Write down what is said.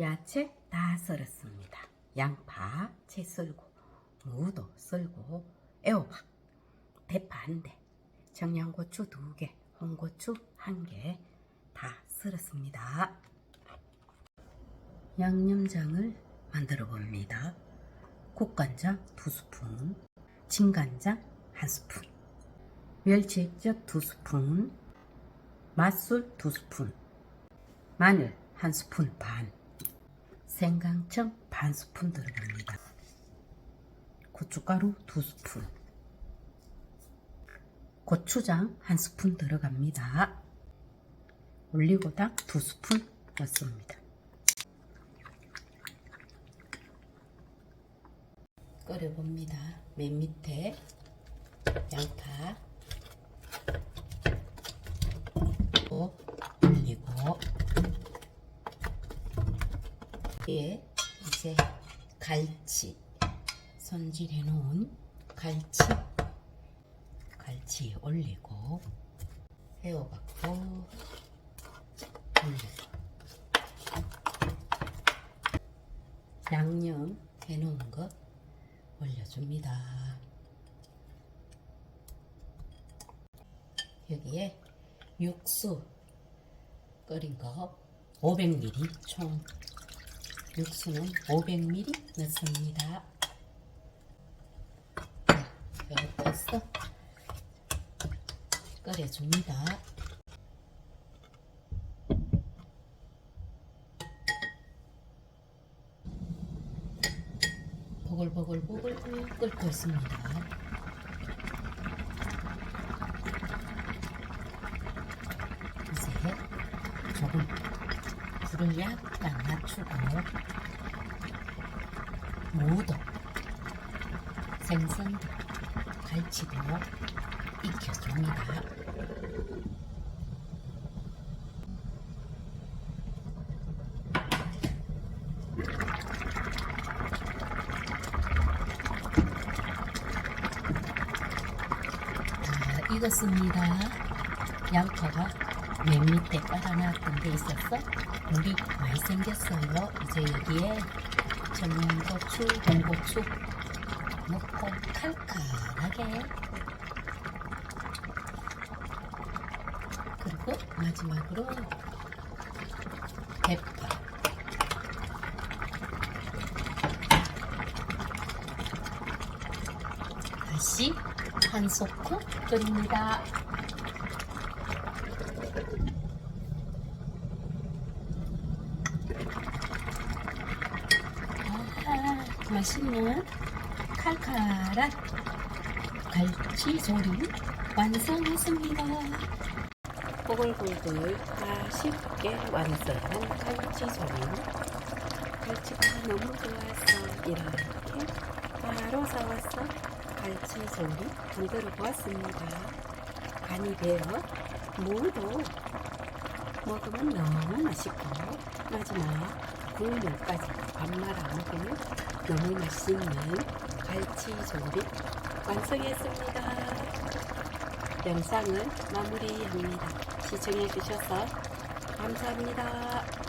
야채 다 썰었습니다. 양파, 채 썰고, 무도 썰고, 애호박, 대파 한 대, 청양고추 두 개, 홍고추 한 개 다 썰었습니다. 양념장을 만들어 봅니다. 국간장 두 스푼, 진간장 한 스푼, 멸치 액젓 두 스푼, 맛술 두 스푼, 마늘 한 스푼 반, 생강청 반 스푼 들어갑니다. 고춧가루 두 스푼, 고추장 한 스푼 들어갑니다. 올리고당 두 스푼 넣습니다. 끓여봅니다. 맨 밑에 양파 올리고 예, 이제 갈치. 손질해 놓은 갈치. 갈치 올리고 헤어갖고 올리고 양념 해 놓은 것 올려줍니다. 여기에 육수 끓인 거 500ml 총 육수는 500ml 넣습니다. 이렇게 끓여줍니다. 보글보글보글 끓고 있습니다. 이제 조금 불을 약간 낮추고 무도 생선도 갈치도 익혀줍니다. 다 익었습니다. 양파가 맨 밑에 깔아놨던 게 있었어. 물이 많이 생겼어요. 이제 여기에 청양고추, 홍고추 넣고 칼칼하게 그리고 마지막으로 대파 다시 한 소쿠 끓입니다. 맛있는 칼칼한 갈치조림 완성했습니다. 보글보글 맛있게 완성한 갈치조림. 갈치가 너무 좋아서 이렇게 바로 사왔어 갈치조림 만들어 보았습니다. 간이 배어 무도 먹으면 너무 맛있고 마지막 국물까지 밥 말아 먹으면 너무 맛있는 갈치조림 완성했습니다. 영상을 마무리합니다. 시청해 주셔서 감사합니다.